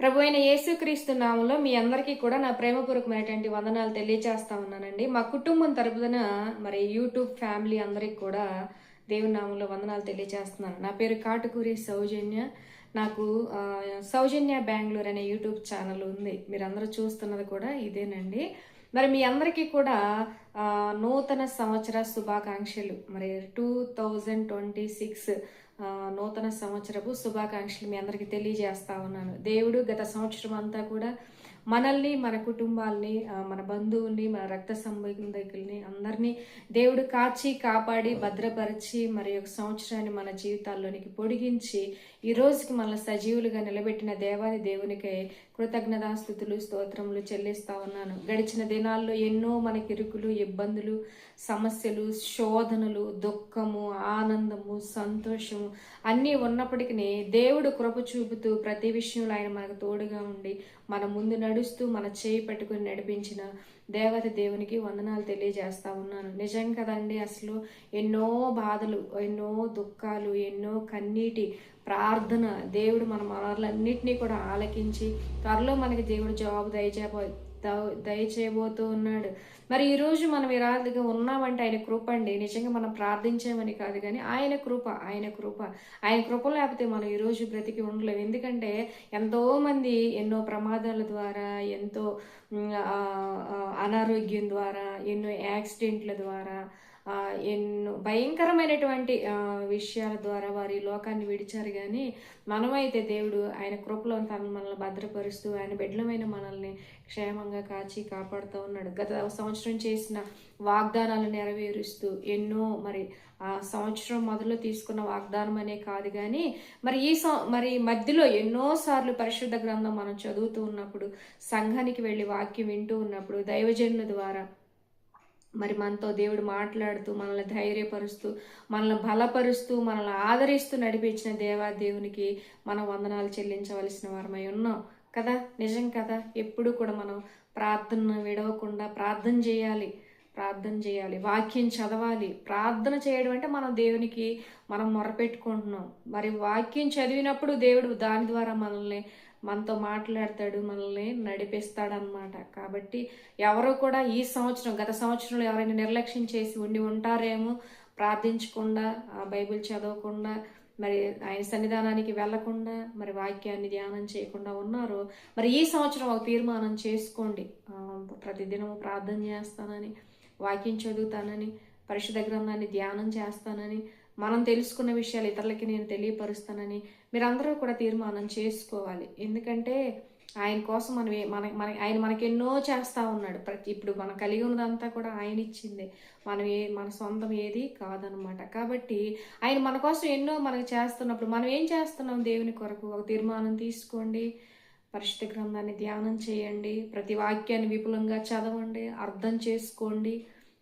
ప్రభు అయిన యేసుక్రీస్తు నామంలో మీ అందరికీ కూడా నా ప్రేమపూర్వకమైనటువంటి వందనాలు తెలియజేస్తా ఉన్నానండి. మా కుటుంబం తరపున మరి యూట్యూబ్ ఫ్యామిలీ అందరికి కూడా దేవుని నామంలో వందనాలు తెలియజేస్తున్నాను నా పేరు కాటుకూరి సౌజన్య. నాకు సౌజన్య బెంగళూరు అనే యూట్యూబ్ ఛానల్ ఉంది. మీరందరూ చూస్తున్నది కూడా ఇదేనండి. మరి మీ అందరికీ కూడా నూతన సంవత్సర శుభాకాంక్షలు. మరి టూ థౌజండ్ ట్వంటీ సిక్స్ నూతన సంవత్సరపు శుభాకాంక్షలు మీ అందరికీ తెలియజేస్తా ఉన్నాను. దేవుడు గత సంవత్సరం అంతా కూడా మనల్ని మన కుటుంబాల్ని మన బంధువుల్ని మన రక్త సంబంధికుల్ని అందరినీ దేవుడు కాచి కాపాడి భద్రపరిచి మరి ఒక సంవత్సరాన్ని మన జీవితాల్లోనికి పొడిగించి ఈ రోజుకి మన సజీవులుగా నిలబెట్టిన దేవాది దేవునికై కృతజ్ఞతాస్థుతులు స్తోత్రములు చెల్లిస్తా ఉన్నాను. గడిచిన దినాల్లో ఎన్నో మనకి ఇరుకులు ఇబ్బందులు సమస్యలు శోధనలు దుఃఖము ఆనందము సంతోషము అన్నీ ఉన్నప్పటికీ దేవుడు కృప చూపుతూ ప్రతి విషయంలో ఆయన మనకు తోడుగా ఉండి మన ముందు నడుస్తూ మన చేయి పట్టుకుని నడిపించిన దేవత దేవునికి వందనాలు తెలియజేస్తా ఉన్నాను. నిజం కదండి అసలు ఎన్నో బాధలు ఎన్నో దుఃఖాలు ఎన్నో కన్నీటి ప్రార్థన దేవుడు మన మనలన్నింటినీ కూడా ఆలకించి త్వరలో మనకి దేవుడు జవాబు దయచేపో దయచేయబోతూ ఉన్నాడు. మరి ఈరోజు మనం ఇరాదిగా ఉన్నామంటే ఆయన కృప అండి. నిజంగా మనం ప్రార్థించామని కాదు కానీ ఆయన కృప ఆయన కృప. ఆయన కృప లేకపోతే మనం ఈరోజు బ్రతికి ఉండలేము. ఎందుకంటే ఎంతోమంది ఎన్నో ప్రమాదాల ద్వారా ఎంతో అనారోగ్యం ద్వారా ఎన్నో యాక్సిడెంట్ల ద్వారా ఎన్నో భయంకరమైనటువంటి విషయాల ద్వారా వారి లోకాన్ని విడిచారు. కానీ మనమైతే దేవుడు ఆయన కృపలో తన మనల్ని భద్రపరుస్తూ ఆయన బిడ్డలమైన మనల్ని క్షేమంగా కాచి కాపాడుతూ ఉన్నాడు. గత సంవత్సరం చేసిన వాగ్దానాలు నెరవేరుస్తూ ఎన్నో మరి ఆ సంవత్సరం మొదలు తీసుకున్న వాగ్దానం అనే కాదు. కానీ మరి ఈ సం మరి మధ్యలో ఎన్నోసార్లు పరిశుద్ధ గ్రంథం మనం చదువుతూ ఉన్నప్పుడు సంఘానికి వెళ్ళి వాక్యం వింటూ ఉన్నప్పుడు దైవజనుల ద్వారా మరి మనతో దేవుడు మాట్లాడుతూ మనల్ని ధైర్యపరుస్తూ మనల్ని బలపరుస్తూ మనల్ని ఆదరిస్తూ నడిపించిన దేవా దేవునికి మనం వందనాలు చెల్లించవలసిన వారమై ఉన్నాం. కదా? నిజం కదా? ఎప్పుడు కూడా మనం ప్రార్థన విడవకుండా ప్రార్థన చేయాలి. ప్రార్థన చేయాలి. వాక్యం చదవాలి. ప్రార్థన చేయడం అంటే మనం దేవునికి మనం మొరపెట్టుకుంటున్నాం. మరి వాక్యం చదివినప్పుడు దేవుడు దాని ద్వారా మనల్ని మనతో మాట్లాడతాడు మనల్ని నడిపిస్తాడు అనమాట కాబట్టి ఎవరు కూడా ఈ సంవత్సరం గత సంవత్సరంలో ఎవరైనా నిర్లక్ష్యం చేసి ఉండి ఉంటారేమో ప్రార్థించకుండా ఆ బైబిల్ చదవకుండా మరి ఆయన సన్నిధానానికి వెళ్ళకుండా మరి వాక్యాన్ని ధ్యానం చేయకుండా ఉన్నారు మరి ఈ సంవత్సరం ఒక తీర్మానం చేసుకోండి. ప్రతిదినము ప్రార్థన చేస్తానని వాక్యం చదువుతానని పరిశుద్ధ గ్రంథాన్ని ధ్యానం చేస్తానని మనం తెలుసుకున్న విషయాలు ఇతరులకి నేను తెలియపరుస్తానని మీరందరూ కూడా తీర్మానం చేసుకోవాలి. ఎందుకంటే ఆయన కోసం మనం మన మన ఆయన మనకి ఎన్నో ఉన్నాడు. ప్రతి ఇప్పుడు మనం కలిగి ఉన్నదంతా కూడా ఆయన ఇచ్చిందే. మనం ఏ మన సొంతం ఏది కాదనమాట కాబట్టి ఆయన మన కోసం ఎన్నో మనకు చేస్తున్నప్పుడు మనం ఏం చేస్తున్నాం దేవుని కొరకు? ఒక తీర్మానం తీసుకోండి. పరిశుద్ధ గ్రంథాన్ని ధ్యానం చేయండి. ప్రతి వాక్యాన్ని విపులంగా చదవండి. అర్థం చేసుకోండి.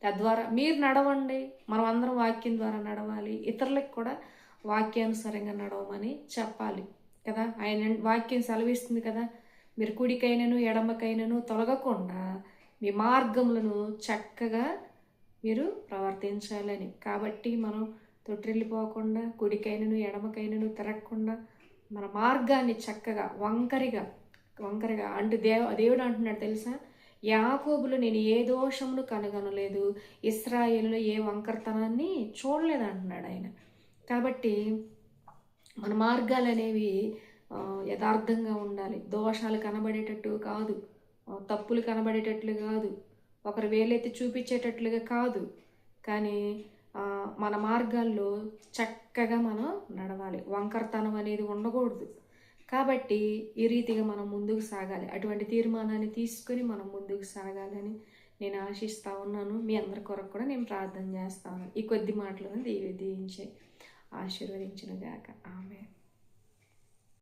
తద్వారా మీరు నడవండి మనం అందరం వాక్యం ద్వారా నడవాలి ఇతరులకు కూడా వాక్యానుసారంగా నడవమని చెప్పాలి కదా? ఆయన వాక్యం సెలవిస్తుంది కదా? మీరు కుడికైనను ఎడమకైనను తొలగకుండా మీ మార్గములను చక్కగా మీరు ప్రవర్తించాలని. కాబట్టి మనం తొట్టిల్లిపోకుండా కుడికైనను ఎడమకైనను తిరగకుండా మన మార్గాన్ని చక్కగా వంకరిగా వంకరగా అంటే దేవ దేవుడు అంటున్నాడు తెలుసా? యాకోబులు నేను ఏ దోషమును కనుగొనలేదు ఇస్రాయేల్లో ఏ వంకరతనాన్ని చూడలేదు అంటున్నాడు ఆయన. కాబట్టి మన మార్గాలు అనేవి యథార్థంగా ఉండాలి. దోషాలు కనబడేటట్టు కాదు. తప్పులు కనబడేటట్లు కాదు. ఒకరు వేలైతే చూపించేటట్లుగా కాదు. కానీ మన మార్గాల్లో చక్కగా మనం నడవాలి. వంకరతనం అనేది ఉండకూడదు. కాబట్టి ఈ రీతిగా మనం ముందుకు సాగాలి. అటువంటి తీర్మానాన్ని తీసుకొని మనం ముందుకు సాగాలని నేను ఆశిస్తూ ఉన్నాను. మీ అందరి కొరకు కూడా నేను ప్రార్థన చేస్తాను. ఈ కొద్ది మాటలను దీవి దీవించి ఆశీర్వదించిన గాక ఆమె